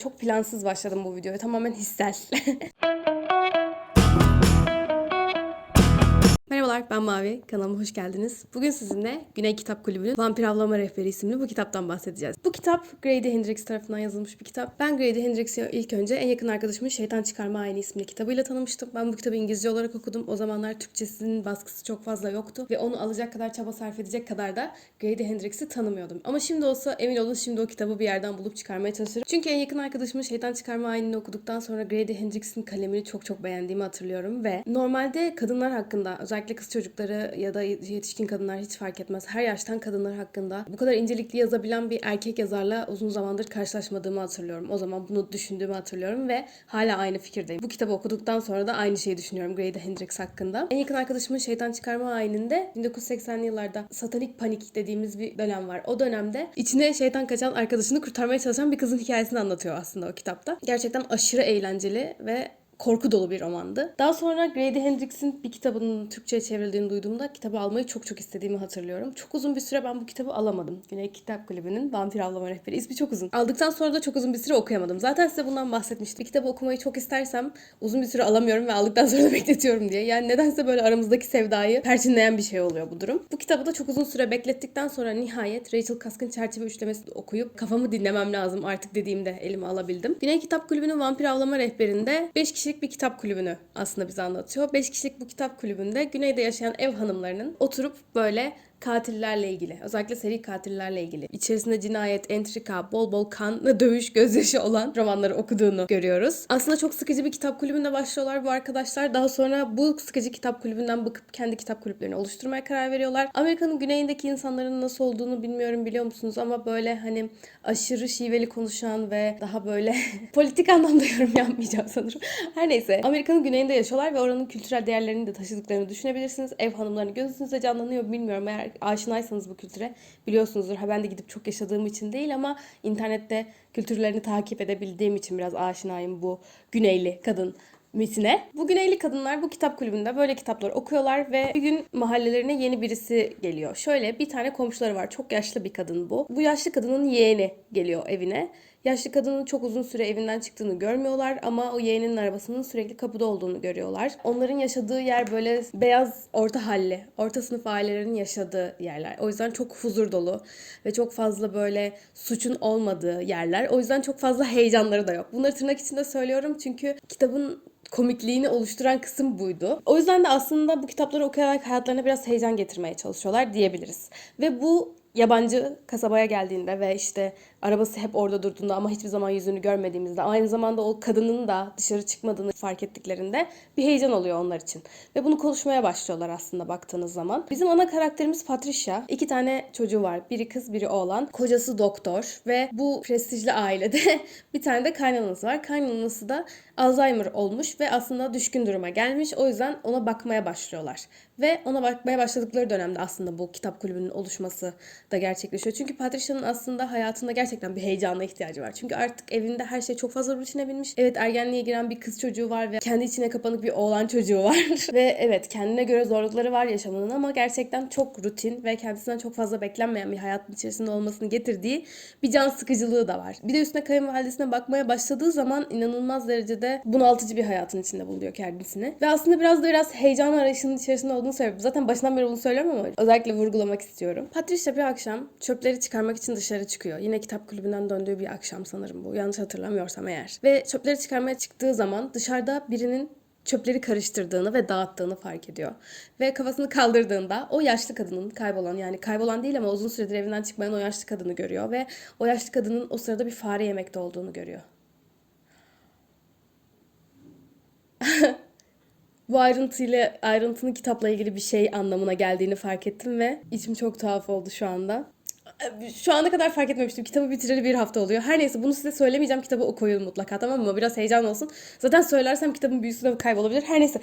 Çok plansız başladım bu videoya. Tamamen hissel. Merhabalar ben Mavi. Kanalıma hoş geldiniz. Bugün sizinle Güney Kitap Kulübü'nün Vampir Avlama Rehberi isimli bu kitaptan bahsedeceğiz. Bu kitap Grady Hendrix tarafından yazılmış bir kitap. Ben Grady Hendrix'i ilk önce en yakın arkadaşımın Şeytan Çıkarma Ayini isimli kitabıyla tanımıştım. Ben bu kitabı İngilizce olarak okudum. O zamanlar Türkçesinin baskısı çok fazla yoktu. Ve onu alacak kadar çaba sarf edecek kadar da Grady Hendrix'i tanımıyordum. Ama şimdi olsa emin olun şimdi o kitabı bir yerden bulup çıkarmaya çalışırım. Çünkü en yakın arkadaşımın Şeytan Çıkarma Ayini'ni okuduktan sonra Grady Hendrix'in kalemini çok çok beğendiğimi hatırlıyorum. Ve normalde kadınlar hakkında özellikle kız çocukları ya da yetişkin kadınlar hiç fark etmez. Her yaştan kadınlar hakkında bu kadar incelikli yazabilen bir erkek yazarla uzun zamandır karşılaşmadığımı hatırlıyorum. O zaman bunu düşündüğümü hatırlıyorum ve hala aynı fikirdeyim. Bu kitabı okuduktan sonra da aynı şeyi düşünüyorum Grady Hendrix hakkında. En yakın arkadaşımın Şeytan Çıkarma Ayini'nde 1980'li yıllarda satanik panik dediğimiz bir dönem var. O dönemde içine şeytan kaçan arkadaşını kurtarmaya çalışan bir kızın hikayesini anlatıyor aslında o kitapta. Gerçekten aşırı eğlenceli ve korku dolu bir romandı. Daha sonra Grady Hendrix'in bir kitabının Türkçe'ye çevrildiğini duyduğumda kitabı almayı çok çok istediğimi hatırlıyorum. Çok uzun bir süre ben bu kitabı alamadım. Güney Kitap Kulübü'nün Vampir Avlama Rehberi. İsmi çok uzun. Aldıktan sonra da çok uzun bir süre okuyamadım. Zaten size bundan bahsetmiştim. Bir kitabı okumayı çok istersem uzun bir süre alamıyorum ve aldıktan sonra bekletiyorum diye. Yani nedense böyle aramızdaki sevdayı perçinleyen bir şey oluyor bu durum. Bu kitabı da çok uzun süre beklettikten sonra nihayet Rachel Kask'ın çerçeve üçlemesini okuyup kafamı dinlemem lazım artık dediğimde elime alabildim. Güney Kitap Kulübü'nün Vampir Avlama Rehberi'nde 5 kişilik bir kitap kulübünü aslında bize anlatıyor. 5 kişilik bu kitap kulübünde güneyde yaşayan ev hanımlarının oturup böyle katillerle ilgili, özellikle seri katillerle ilgili, içerisinde cinayet, entrika, bol bol kan ve dövüş, gözyaşı olan romanları okuduğunu görüyoruz. Aslında çok sıkıcı bir kitap kulübünde başlıyorlar bu arkadaşlar. Daha sonra bu sıkıcı kitap kulübünden bıkıp kendi kitap kulüplerini oluşturmaya karar veriyorlar. Amerika'nın güneyindeki insanların nasıl olduğunu bilmiyorum biliyor musunuz ama böyle hani aşırı şiveli konuşan ve daha böyle politik anlamda yorum yapmayacağım sanırım. Her neyse Amerika'nın güneyinde yaşıyorlar ve oranın kültürel değerlerini de taşıdıklarını düşünebilirsiniz. Ev hanımlarını gözünüzde canlanıyor bilmiyorum. Eğer aşinaysanız bu kültüre biliyorsunuzdur. Ha ben de gidip çok yaşadığım için değil ama internette kültürlerini takip edebildiğim için biraz aşinayım bu güneyli kadın mitine. Bu güneyli kadınlar bu kitap kulübünde böyle kitaplar okuyorlar ve bir gün mahallelerine yeni birisi geliyor. Şöyle bir tane komşuları var. Çok yaşlı bir kadın bu. Bu yaşlı kadının yeğeni geliyor evine. Yaşlı kadının çok uzun süre evinden çıktığını görmüyorlar ama o yeğeninin arabasının sürekli kapıda olduğunu görüyorlar. Onların yaşadığı yer böyle beyaz orta halli, orta sınıf ailelerin yaşadığı yerler. O yüzden çok huzur dolu ve çok fazla böyle suçun olmadığı yerler. O yüzden çok fazla heyecanları da yok. Bunları tırnak içinde söylüyorum çünkü kitabın komikliğini oluşturan kısım buydu. O yüzden de aslında bu kitapları okuyarak hayatlarına biraz heyecan getirmeye çalışıyorlar diyebiliriz. Ve bu yabancı kasabaya geldiğinde ve işte arabası hep orada durduğunda ama hiçbir zaman yüzünü görmediğimizde aynı zamanda o kadının da dışarı çıkmadığını fark ettiklerinde bir heyecan oluyor onlar için. Ve bunu konuşmaya başlıyorlar aslında baktığınız zaman. Bizim ana karakterimiz Patricia. İki tane çocuğu var. Biri kız biri oğlan. Kocası doktor ve bu prestijli ailede bir tane de kaynanası var. Kaynanası da Alzheimer olmuş ve aslında düşkün duruma gelmiş. O yüzden ona bakmaya başlıyorlar. Ve ona bakmaya başladıkları dönemde aslında bu kitap kulübünün oluşması da gerçekleşiyor. Çünkü Patricia'nın aslında hayatında gerçekten bir heyecana ihtiyacı var. Çünkü artık evinde her şey çok fazla rutine binmiş. Evet ergenliğe giren bir kız çocuğu var ve kendi içine kapanık bir oğlan çocuğu var. ve evet kendine göre zorlukları var yaşamının ama gerçekten çok rutin ve kendisinden çok fazla beklenmeyen bir hayatın içerisinde olmasını getirdiği bir can sıkıcılığı da var. Bir de üstüne kayınvalidesine bakmaya başladığı zaman inanılmaz derecede bunaltıcı bir hayatın içinde buluyor kendisini. Ve aslında biraz da biraz heyecan arayışının içerisinde olduğunu söylüyorum. Zaten başından beri bunu söylüyorum ama özellikle vurgulamak istiyorum. Patricia bir akşam çöpleri çıkarmak için dışarı çıkıyor. Yine kitap kulübünden döndüğü bir akşam sanırım bu. Yanlış hatırlamıyorsam eğer. Ve çöpleri çıkarmaya çıktığı zaman dışarıda birinin çöpleri karıştırdığını ve dağıttığını fark ediyor. Ve kafasını kaldırdığında o yaşlı kadının kaybolan yani kaybolan değil ama uzun süredir evinden çıkmayan o yaşlı kadını görüyor ve o yaşlı kadının o sırada bir fare yemekte olduğunu görüyor. Bu ayrıntıyla ayrıntının kitapla ilgili bir şey anlamına geldiğini fark ettim ve içim çok tuhaf oldu şu anda. Şu ana kadar fark etmemiştim. Kitabı bitireli bir hafta oluyor. Her neyse bunu size söylemeyeceğim. Kitabı okuyun mutlaka tamam mı? Biraz heyecan olsun. Zaten söylersem kitabın büyüsü de kaybolabilir. Her neyse.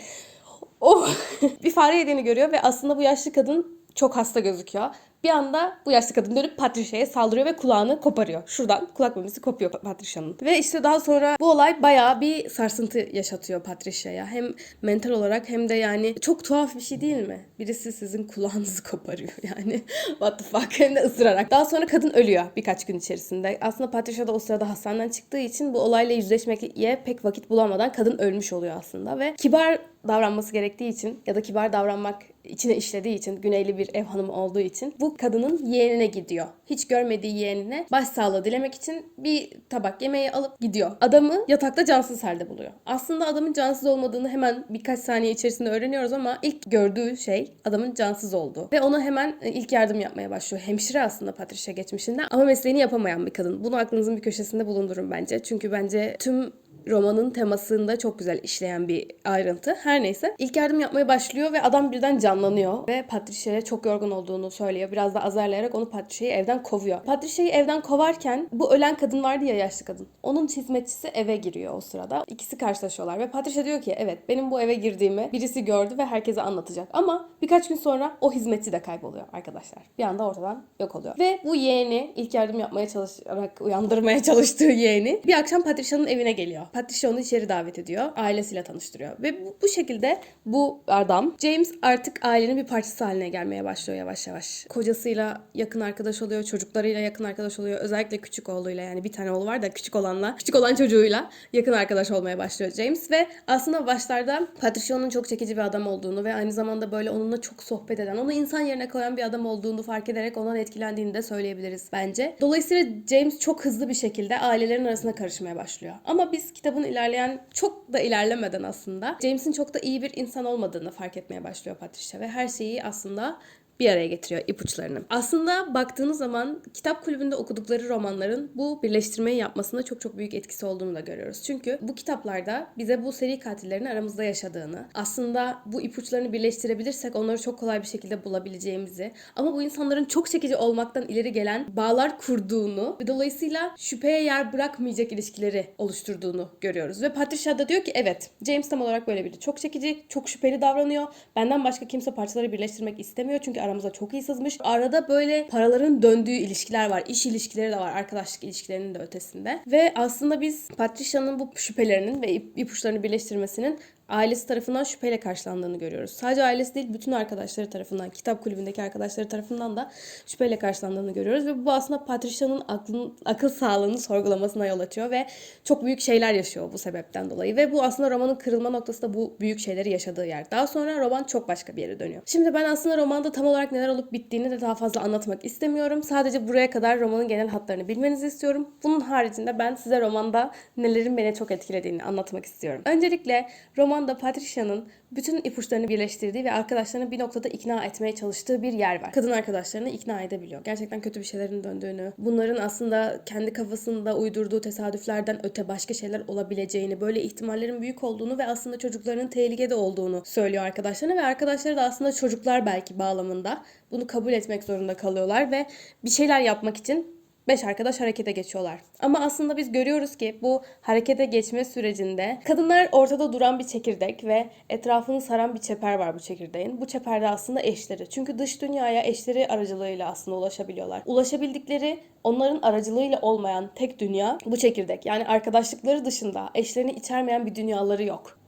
Oh! bir fare yediğini görüyor ve aslında bu yaşlı kadın çok hasta gözüküyor. Bir anda bu yaşlı kadın dönüp Patricia'ya saldırıyor ve kulağını koparıyor. Şuradan kulak memesi kopuyor Pa- Patricia'nın. Ve işte daha sonra bu olay bayağı bir sarsıntı yaşatıyor Patricia'ya. Hem mental olarak hem de yani çok tuhaf bir şey değil mi? Birisi sizin kulağınızı koparıyor yani. What the fuck hem de ısırarak. Daha sonra kadın ölüyor birkaç gün içerisinde. Aslında Patricia da o sırada hastaneden çıktığı için bu olayla yüzleşmeye pek vakit bulamadan kadın ölmüş oluyor aslında. Ve kibar davranması gerektiği için ya da kibar davranmak içine işlediği için, güneyli bir ev hanımı olduğu için bu kadının yeğenine gidiyor. Hiç görmediği yeğenine başsağlığı dilemek için bir tabak yemeği alıp gidiyor. Adamı yatakta cansız halde buluyor. Aslında adamın cansız olmadığını hemen birkaç saniye içerisinde öğreniyoruz ama ilk gördüğü şey adamın cansız olduğu. Ve ona hemen e, ilk yardım yapmaya başlıyor. Hemşire aslında Patricia geçmişinde ama mesleğini yapamayan bir kadın. Bunu aklınızın bir köşesinde bulundurun bence. Çünkü bence tüm romanın temasında çok güzel işleyen bir ayrıntı. Her neyse. İlk yardım yapmaya başlıyor ve adam birden canlanıyor ve Patricia'ya çok yorgun olduğunu söylüyor. Biraz da azarlayarak onu Patricia'yı evden kovuyor. Patricia'yı evden kovarken bu ölen kadın vardı ya yaşlı kadın. Onun hizmetçisi eve giriyor o sırada. İkisi karşılaşıyorlar ve Patricia diyor ki evet benim bu eve girdiğimi birisi gördü ve herkese anlatacak. Ama birkaç gün sonra o hizmetçi de kayboluyor arkadaşlar. Bir anda ortadan yok oluyor. Ve bu yeğeni ilk yardım yapmaya çalışarak uyandırmaya çalıştığı yeğeni bir akşam Patricia'nın evine geliyor. Patricia onu içeri davet ediyor. Ailesiyle tanıştırıyor. Ve bu, bu şekilde bu adam James artık ailenin bir parçası haline gelmeye başlıyor yavaş yavaş. Kocasıyla yakın arkadaş oluyor. Çocuklarıyla yakın arkadaş oluyor. Özellikle küçük oğluyla yani bir tane oğlu var da küçük olanla küçük olan çocuğuyla yakın arkadaş olmaya başlıyor James ve aslında başlarda Patricia'nın çok çekici bir adam olduğunu ve aynı zamanda böyle onunla çok sohbet eden, onu insan yerine koyan bir adam olduğunu fark ederek ondan etkilendiğini de söyleyebiliriz bence. Dolayısıyla James çok hızlı bir şekilde ailelerin arasına karışmaya başlıyor. Ama biz kitabın ilerleyen çok da ilerlemeden aslında James'in çok da iyi bir insan olmadığını fark etmeye başlıyor Patricia ve her şeyi aslında bir araya getiriyor ipuçlarını. Aslında baktığınız zaman kitap kulübünde okudukları romanların bu birleştirmeyi yapmasında çok çok büyük etkisi olduğunu da görüyoruz. Çünkü bu kitaplarda bize bu seri katillerin aramızda yaşadığını, aslında bu ipuçlarını birleştirebilirsek onları çok kolay bir şekilde bulabileceğimizi ama bu insanların çok çekici olmaktan ileri gelen bağlar kurduğunu ve dolayısıyla şüpheye yer bırakmayacak ilişkileri oluşturduğunu görüyoruz. Ve Patricia da diyor ki evet James tam olarak böyle biri. Çok çekici, çok şüpheli davranıyor. Benden başka kimse parçaları birleştirmek istemiyor çünkü aramıza çok iyi sızmış. Arada böyle paraların döndüğü ilişkiler var. İş ilişkileri de var. Arkadaşlık ilişkilerinin de ötesinde. Ve aslında biz Patricia'nın bu şüphelerinin ve ip- ipuçlarını birleştirmesinin ailesi tarafından şüpheyle karşılandığını görüyoruz. Sadece ailesi değil bütün arkadaşları tarafından, kitap kulübündeki arkadaşları tarafından da şüpheyle karşılandığını görüyoruz ve bu aslında Patricia'nın aklın, akıl sağlığını sorgulamasına yol açıyor ve çok büyük şeyler yaşıyor bu sebepten dolayı ve bu aslında romanın kırılma noktası da bu büyük şeyleri yaşadığı yer. Daha sonra roman çok başka bir yere dönüyor. Şimdi ben aslında romanda tam olarak neler olup bittiğini de daha fazla anlatmak istemiyorum. Sadece buraya kadar romanın genel hatlarını bilmenizi istiyorum. Bunun haricinde ben size romanda nelerin beni çok etkilediğini anlatmak istiyorum. Öncelikle romanda Patricia'nın bütün ipuçlarını birleştirdiği ve arkadaşlarını bir noktada ikna etmeye çalıştığı bir yer var. Kadın arkadaşlarını ikna edebiliyor. Gerçekten kötü bir şeylerin döndüğünü, bunların aslında kendi kafasında uydurduğu tesadüflerden öte başka şeyler olabileceğini, böyle ihtimallerin büyük olduğunu ve aslında çocuklarının tehlikede olduğunu söylüyor arkadaşlarına ve arkadaşları da aslında çocuklar belki bağlamında bunu kabul etmek zorunda kalıyorlar ve bir şeyler yapmak için Beş arkadaş harekete geçiyorlar. Ama aslında biz görüyoruz ki bu harekete geçme sürecinde kadınlar ortada duran bir çekirdek ve etrafını saran bir çeper var bu çekirdeğin. Bu çeperde aslında eşleri. Çünkü dış dünyaya eşleri aracılığıyla aslında ulaşabiliyorlar. Ulaşabildikleri onların aracılığıyla olmayan tek dünya bu çekirdek. Yani arkadaşlıkları dışında eşlerini içermeyen bir dünyaları yok.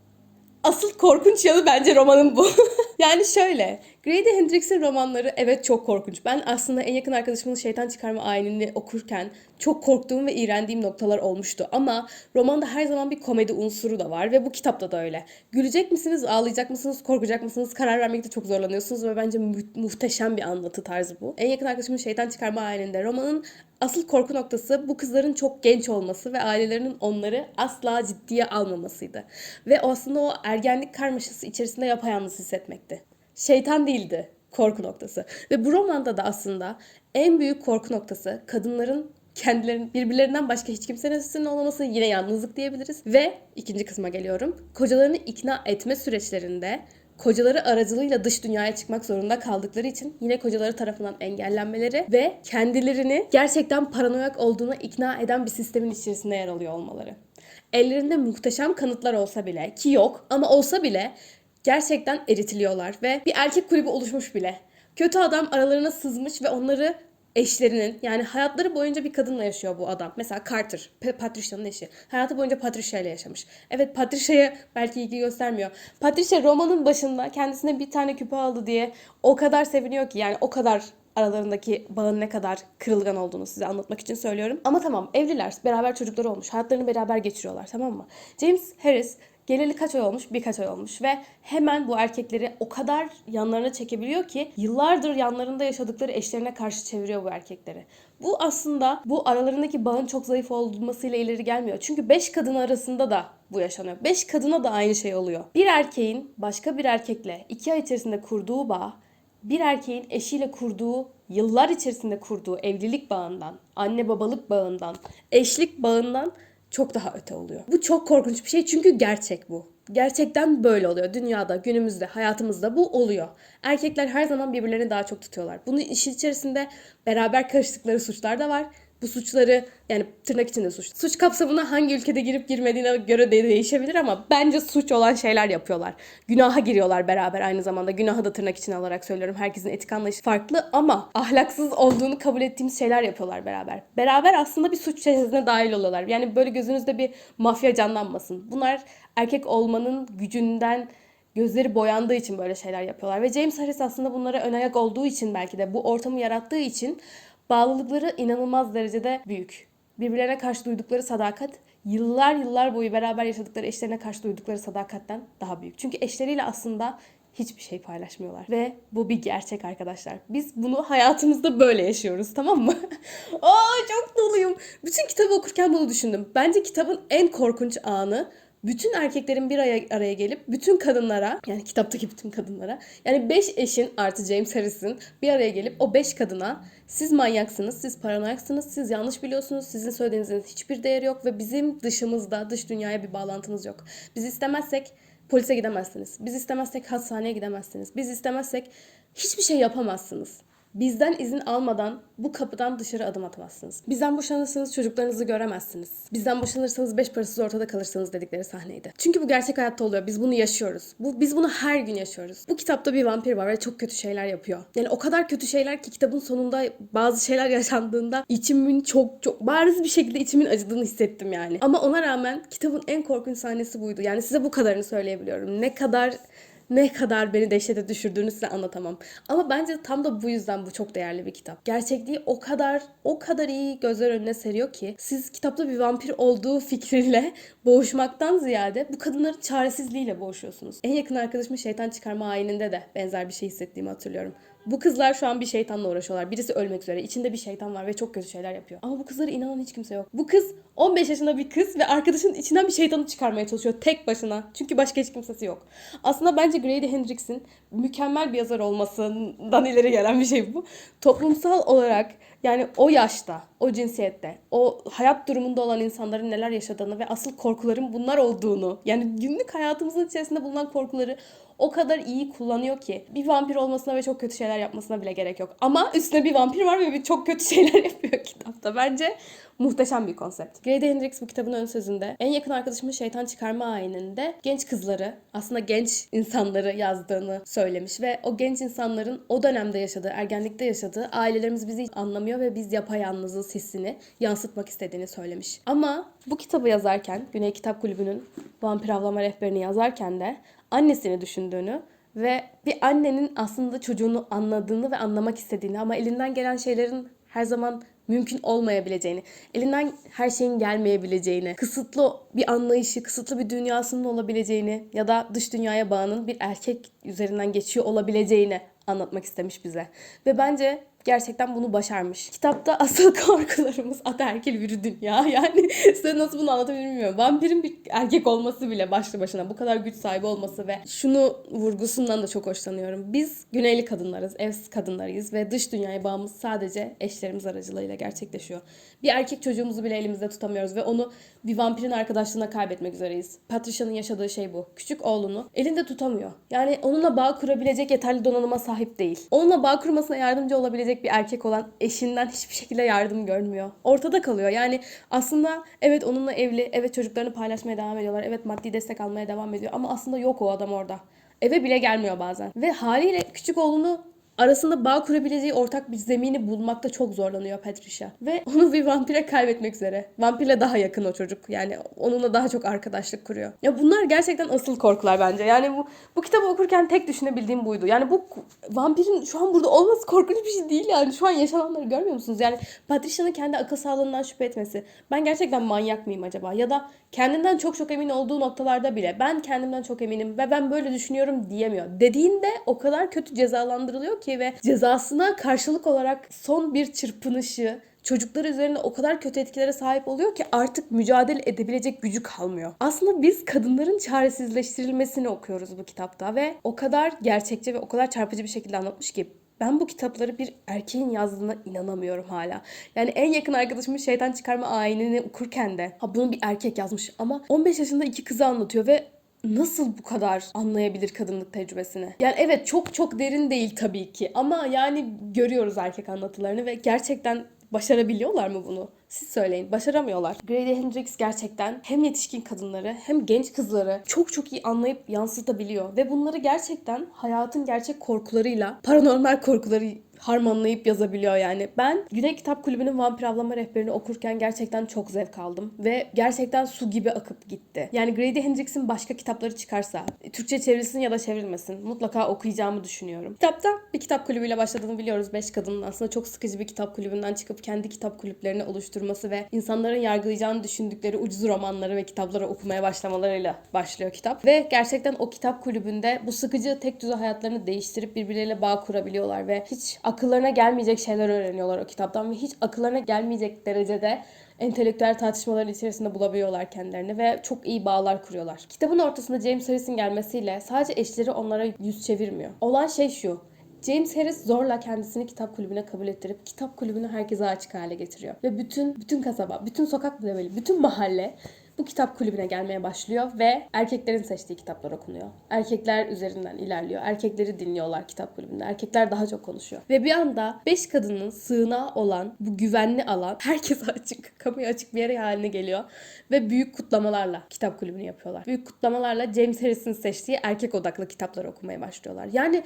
Asıl korkunç yanı bence romanın bu. yani şöyle. Grady Hendrix'in romanları evet çok korkunç. Ben aslında en yakın arkadaşımın şeytan çıkarma ayinini okurken çok korktuğum ve iğrendiğim noktalar olmuştu. Ama romanda her zaman bir komedi unsuru da var ve bu kitapta da öyle. Gülecek misiniz, ağlayacak mısınız, korkacak mısınız karar vermekte çok zorlanıyorsunuz ve bence mu- muhteşem bir anlatı tarzı bu. En yakın arkadaşımın şeytan çıkarma ayininde romanın Asıl korku noktası bu kızların çok genç olması ve ailelerinin onları asla ciddiye almamasıydı. Ve aslında o ergenlik karmaşası içerisinde yapayalnız hissetmekti. Şeytan değildi korku noktası. Ve bu romanda da aslında en büyük korku noktası kadınların kendilerinin birbirlerinden başka hiç kimsenin üstünün olmaması yine yalnızlık diyebiliriz. Ve ikinci kısma geliyorum. Kocalarını ikna etme süreçlerinde kocaları aracılığıyla dış dünyaya çıkmak zorunda kaldıkları için yine kocaları tarafından engellenmeleri ve kendilerini gerçekten paranoyak olduğuna ikna eden bir sistemin içerisinde yer alıyor olmaları. Ellerinde muhteşem kanıtlar olsa bile ki yok ama olsa bile gerçekten eritiliyorlar ve bir erkek kulübü oluşmuş bile. Kötü adam aralarına sızmış ve onları eşlerinin yani hayatları boyunca bir kadınla yaşıyor bu adam. Mesela Carter, Patricia'nın eşi. Hayatı boyunca Patricia ile yaşamış. Evet Patricia'ya belki ilgi göstermiyor. Patricia romanın başında kendisine bir tane küpe aldı diye o kadar seviniyor ki yani o kadar aralarındaki bağın ne kadar kırılgan olduğunu size anlatmak için söylüyorum. Ama tamam evliler, beraber çocukları olmuş, hayatlarını beraber geçiriyorlar tamam mı? James Harris geleli kaç ay olmuş? Birkaç ay olmuş ve hemen bu erkekleri o kadar yanlarına çekebiliyor ki yıllardır yanlarında yaşadıkları eşlerine karşı çeviriyor bu erkekleri. Bu aslında bu aralarındaki bağın çok zayıf olmasıyla ileri gelmiyor. Çünkü 5 kadın arasında da bu yaşanıyor. 5 kadına da aynı şey oluyor. Bir erkeğin başka bir erkekle 2 ay içerisinde kurduğu bağ bir erkeğin eşiyle kurduğu, yıllar içerisinde kurduğu evlilik bağından, anne babalık bağından, eşlik bağından çok daha öte oluyor. Bu çok korkunç bir şey çünkü gerçek bu. Gerçekten böyle oluyor. Dünyada, günümüzde, hayatımızda bu oluyor. Erkekler her zaman birbirlerini daha çok tutuyorlar. Bunun işin içerisinde beraber karıştıkları suçlar da var. Bu suçları yani tırnak içinde suç. Suç kapsamına hangi ülkede girip girmediğine göre de değişebilir ama bence suç olan şeyler yapıyorlar. Günaha giriyorlar beraber aynı zamanda. Günahı da tırnak içine alarak söylüyorum. Herkesin etik anlayışı farklı ama ahlaksız olduğunu kabul ettiğimiz şeyler yapıyorlar beraber. Beraber aslında bir suç çeşidine dahil oluyorlar. Yani böyle gözünüzde bir mafya canlanmasın. Bunlar erkek olmanın gücünden gözleri boyandığı için böyle şeyler yapıyorlar. Ve James Harris aslında bunlara ön ayak olduğu için belki de bu ortamı yarattığı için bağlılıkları inanılmaz derecede büyük. Birbirlerine karşı duydukları sadakat yıllar yıllar boyu beraber yaşadıkları eşlerine karşı duydukları sadakatten daha büyük. Çünkü eşleriyle aslında hiçbir şey paylaşmıyorlar. Ve bu bir gerçek arkadaşlar. Biz bunu hayatımızda böyle yaşıyoruz tamam mı? Aa çok doluyum. Bütün kitabı okurken bunu düşündüm. Bence kitabın en korkunç anı bütün erkeklerin bir araya, gelip bütün kadınlara yani kitaptaki bütün kadınlara yani 5 eşin artı James Harris'in bir araya gelip o 5 kadına siz manyaksınız, siz paranoyaksınız, siz yanlış biliyorsunuz, sizin söylediğinizin hiçbir değeri yok ve bizim dışımızda, dış dünyaya bir bağlantınız yok. Biz istemezsek polise gidemezsiniz. Biz istemezsek hastaneye gidemezsiniz. Biz istemezsek hiçbir şey yapamazsınız. Bizden izin almadan bu kapıdan dışarı adım atamazsınız. Bizden boşanırsanız çocuklarınızı göremezsiniz. Bizden boşanırsanız beş parasız ortada kalırsınız dedikleri sahneydi. Çünkü bu gerçek hayatta oluyor. Biz bunu yaşıyoruz. Bu, biz bunu her gün yaşıyoruz. Bu kitapta bir vampir var ve çok kötü şeyler yapıyor. Yani o kadar kötü şeyler ki kitabın sonunda bazı şeyler yaşandığında içimin çok çok bariz bir şekilde içimin acıdığını hissettim yani. Ama ona rağmen kitabın en korkunç sahnesi buydu. Yani size bu kadarını söyleyebiliyorum. Ne kadar ne kadar beni dehşete düşürdüğünü size anlatamam. Ama bence tam da bu yüzden bu çok değerli bir kitap. Gerçekliği o kadar o kadar iyi gözler önüne seriyor ki siz kitapta bir vampir olduğu fikriyle boğuşmaktan ziyade bu kadınların çaresizliğiyle boğuşuyorsunuz. En yakın arkadaşımın şeytan çıkarma ayininde de benzer bir şey hissettiğimi hatırlıyorum. Bu kızlar şu an bir şeytanla uğraşıyorlar. Birisi ölmek üzere. İçinde bir şeytan var ve çok kötü şeyler yapıyor. Ama bu kızlara inanan hiç kimse yok. Bu kız 15 yaşında bir kız ve arkadaşının içinden bir şeytanı çıkarmaya çalışıyor tek başına. Çünkü başka hiç kimsesi yok. Aslında bence Grady Hendrix'in mükemmel bir yazar olmasından ileri gelen bir şey bu. Toplumsal olarak yani o yaşta, o cinsiyette, o hayat durumunda olan insanların neler yaşadığını ve asıl korkuların bunlar olduğunu, yani günlük hayatımızın içerisinde bulunan korkuları o kadar iyi kullanıyor ki bir vampir olmasına ve çok kötü şeyler yapmasına bile gerek yok. Ama üstüne bir vampir var ve bir çok kötü şeyler yapıyor kitapta. Bence muhteşem bir konsept. Grady Hendrix bu kitabın ön sözünde en yakın arkadaşımın şeytan çıkarma ayininde genç kızları aslında genç insanları yazdığını söylemiş ve o genç insanların o dönemde yaşadığı, ergenlikte yaşadığı ailelerimiz bizi anlamıyor ve biz yapayalnızız hissini yansıtmak istediğini söylemiş. Ama bu kitabı yazarken Güney Kitap Kulübü'nün Vampir Avlama Rehberini yazarken de annesini düşündüğünü ve bir annenin aslında çocuğunu anladığını ve anlamak istediğini ama elinden gelen şeylerin her zaman mümkün olmayabileceğini, elinden her şeyin gelmeyebileceğini, kısıtlı bir anlayışı, kısıtlı bir dünyasının olabileceğini ya da dış dünyaya bağının bir erkek üzerinden geçiyor olabileceğini anlatmak istemiş bize. Ve bence gerçekten bunu başarmış. Kitapta asıl korkularımız ataerkil bir dünya. Yani size nasıl bunu anlatabilirim bilmiyorum. Vampirin bir erkek olması bile başlı başına bu kadar güç sahibi olması ve şunu vurgusundan da çok hoşlanıyorum. Biz güneyli kadınlarız, evsiz kadınlarıyız ve dış dünyaya bağımız sadece eşlerimiz aracılığıyla gerçekleşiyor. Bir erkek çocuğumuzu bile elimizde tutamıyoruz ve onu bir vampirin arkadaşlığına kaybetmek üzereyiz. Patricia'nın yaşadığı şey bu. Küçük oğlunu elinde tutamıyor. Yani onunla bağ kurabilecek yeterli donanıma sahip değil. Onunla bağ kurmasına yardımcı olabilecek bir erkek olan eşinden hiçbir şekilde yardım görmüyor. Ortada kalıyor. Yani aslında evet onunla evli, evet çocuklarını paylaşmaya devam ediyorlar. Evet maddi destek almaya devam ediyor ama aslında yok o adam orada. Eve bile gelmiyor bazen. Ve haliyle küçük oğlunu arasında bağ kurabileceği ortak bir zemini bulmakta çok zorlanıyor Patricia. Ve onu bir vampire kaybetmek üzere. Vampirle daha yakın o çocuk. Yani onunla daha çok arkadaşlık kuruyor. Ya bunlar gerçekten asıl korkular bence. Yani bu bu kitabı okurken tek düşünebildiğim buydu. Yani bu vampirin şu an burada olması korkunç bir şey değil yani. Şu an yaşananları görmüyor musunuz? Yani Patricia'nın kendi akıl sağlığından şüphe etmesi. Ben gerçekten manyak mıyım acaba? Ya da kendinden çok çok emin olduğu noktalarda bile ben kendimden çok eminim ve ben böyle düşünüyorum diyemiyor. Dediğinde o kadar kötü cezalandırılıyor ki ve cezasına karşılık olarak son bir çırpınışı çocuklar üzerinde o kadar kötü etkilere sahip oluyor ki artık mücadele edebilecek gücü kalmıyor. Aslında biz kadınların çaresizleştirilmesini okuyoruz bu kitapta ve o kadar gerçekçi ve o kadar çarpıcı bir şekilde anlatmış ki ben bu kitapları bir erkeğin yazdığına inanamıyorum hala. Yani en yakın arkadaşımın şeytan çıkarma ayinini okurken de ha bunu bir erkek yazmış ama 15 yaşında iki kızı anlatıyor ve nasıl bu kadar anlayabilir kadınlık tecrübesini? Yani evet çok çok derin değil tabii ki ama yani görüyoruz erkek anlatılarını ve gerçekten başarabiliyorlar mı bunu? Siz söyleyin. Başaramıyorlar. Grady Hendrix gerçekten hem yetişkin kadınları hem genç kızları çok çok iyi anlayıp yansıtabiliyor. Ve bunları gerçekten hayatın gerçek korkularıyla, paranormal korkuları harmanlayıp yazabiliyor yani. Ben Güney Kitap Kulübü'nün Vampir Avlama Rehberini okurken gerçekten çok zevk aldım. Ve gerçekten su gibi akıp gitti. Yani Grady Hendrix'in başka kitapları çıkarsa, Türkçe çevrilsin ya da çevrilmesin mutlaka okuyacağımı düşünüyorum. Kitapta bir kitap kulübüyle başladığını biliyoruz. Beş kadının aslında çok sıkıcı bir kitap kulübünden çıkıp kendi kitap kulüplerini oluşturması ve insanların yargılayacağını düşündükleri ucuz romanları ve kitapları okumaya başlamalarıyla başlıyor kitap. Ve gerçekten o kitap kulübünde bu sıkıcı tek düze hayatlarını değiştirip birbirleriyle bağ kurabiliyorlar ve hiç akıllarına gelmeyecek şeyler öğreniyorlar o kitaptan ve hiç akıllarına gelmeyecek derecede entelektüel tartışmaların içerisinde bulabiliyorlar kendilerini ve çok iyi bağlar kuruyorlar. Kitabın ortasında James Harris'in gelmesiyle sadece eşleri onlara yüz çevirmiyor. Olan şey şu. James Harris zorla kendisini kitap kulübüne kabul ettirip kitap kulübünü herkese açık hale getiriyor. Ve bütün bütün kasaba, bütün sokak bile böyle, bütün mahalle bu kitap kulübüne gelmeye başlıyor ve erkeklerin seçtiği kitaplar okunuyor. Erkekler üzerinden ilerliyor. Erkekleri dinliyorlar kitap kulübünde. Erkekler daha çok konuşuyor. Ve bir anda beş kadının sığınağı olan bu güvenli alan herkese açık, kamuya açık bir yer haline geliyor. Ve büyük kutlamalarla kitap kulübünü yapıyorlar. Büyük kutlamalarla James Harris'in seçtiği erkek odaklı kitaplar okumaya başlıyorlar. Yani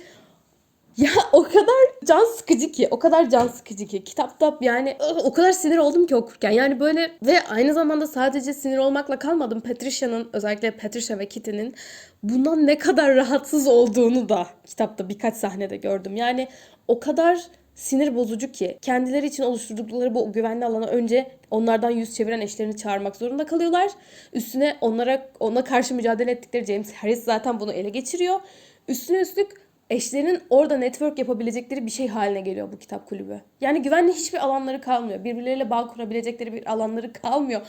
ya o kadar can sıkıcı ki, o kadar can sıkıcı ki. Kitapta yani o kadar sinir oldum ki okurken. Yani böyle ve aynı zamanda sadece sinir olmakla kalmadım. Patricia'nın özellikle Patricia ve Kitty'nin bundan ne kadar rahatsız olduğunu da kitapta birkaç sahnede gördüm. Yani o kadar sinir bozucu ki kendileri için oluşturdukları bu güvenli alana önce onlardan yüz çeviren eşlerini çağırmak zorunda kalıyorlar. Üstüne onlara ona karşı mücadele ettikleri James Harris zaten bunu ele geçiriyor. Üstüne üstlük eşlerinin orada network yapabilecekleri bir şey haline geliyor bu kitap kulübü. Yani güvenli hiçbir alanları kalmıyor. Birbirleriyle bağ kurabilecekleri bir alanları kalmıyor.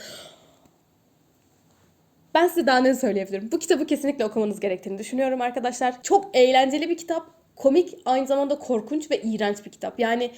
Ben size daha ne söyleyebilirim? Bu kitabı kesinlikle okumanız gerektiğini düşünüyorum arkadaşlar. Çok eğlenceli bir kitap. Komik, aynı zamanda korkunç ve iğrenç bir kitap. Yani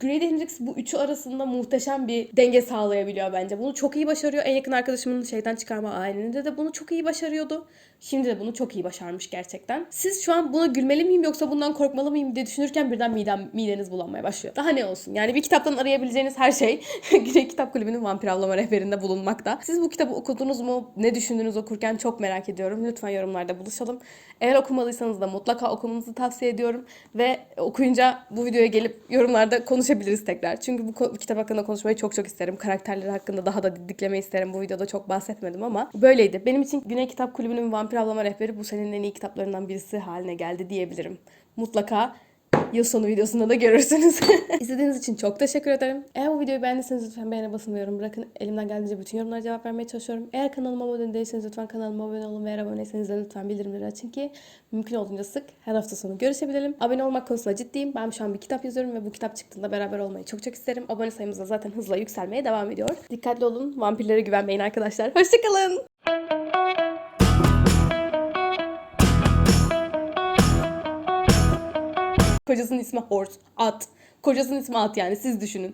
Grady Hendrix bu üçü arasında muhteşem bir denge sağlayabiliyor bence. Bunu çok iyi başarıyor. En yakın arkadaşımın şeytan çıkarma ailinde de bunu çok iyi başarıyordu. Şimdi de bunu çok iyi başarmış gerçekten. Siz şu an buna gülmeli miyim yoksa bundan korkmalı mıyım diye düşünürken birden midem, mideniz bulanmaya başlıyor. Daha ne olsun? Yani bir kitaptan arayabileceğiniz her şey Güney Kitap Kulübü'nün Vampir Avlama Rehberinde bulunmakta. Siz bu kitabı okudunuz mu? Ne düşündünüz okurken çok merak ediyorum. Lütfen yorumlarda buluşalım. Eğer okumadıysanız da mutlaka okumanızı tavsiye ediyorum. Ve okuyunca bu videoya gelip yorumlarda konuşabiliriz tekrar. Çünkü bu kitap hakkında konuşmayı çok çok isterim. Karakterleri hakkında daha da didiklemeyi isterim. Bu videoda çok bahsetmedim ama böyleydi. Benim için Güney Kitap Kulübü'nün Vampir Avlama Rehberi bu senenin en iyi kitaplarından birisi haline geldi diyebilirim. Mutlaka yıl sonu videosunda da görürsünüz. İzlediğiniz için çok teşekkür ederim. Eğer bu videoyu beğendiyseniz lütfen beğene basın ve yorum bırakın. Elimden geldiğince bütün yorumlara cevap vermeye çalışıyorum. Eğer kanalıma abone değilseniz lütfen kanalıma abone olun ve eğer aboneyseniz de lütfen bildirimleri açın ki mümkün olduğunca sık her hafta sonu görüşebilelim. Abone olmak konusunda ciddiyim. Ben şu an bir kitap yazıyorum ve bu kitap çıktığında beraber olmayı çok çok isterim. Abone sayımız da zaten hızla yükselmeye devam ediyor. Dikkatli olun. Vampirlere güvenmeyin arkadaşlar. Hoşçakalın. Kocasının ismi Horse. At. Kocasının ismi At yani siz düşünün.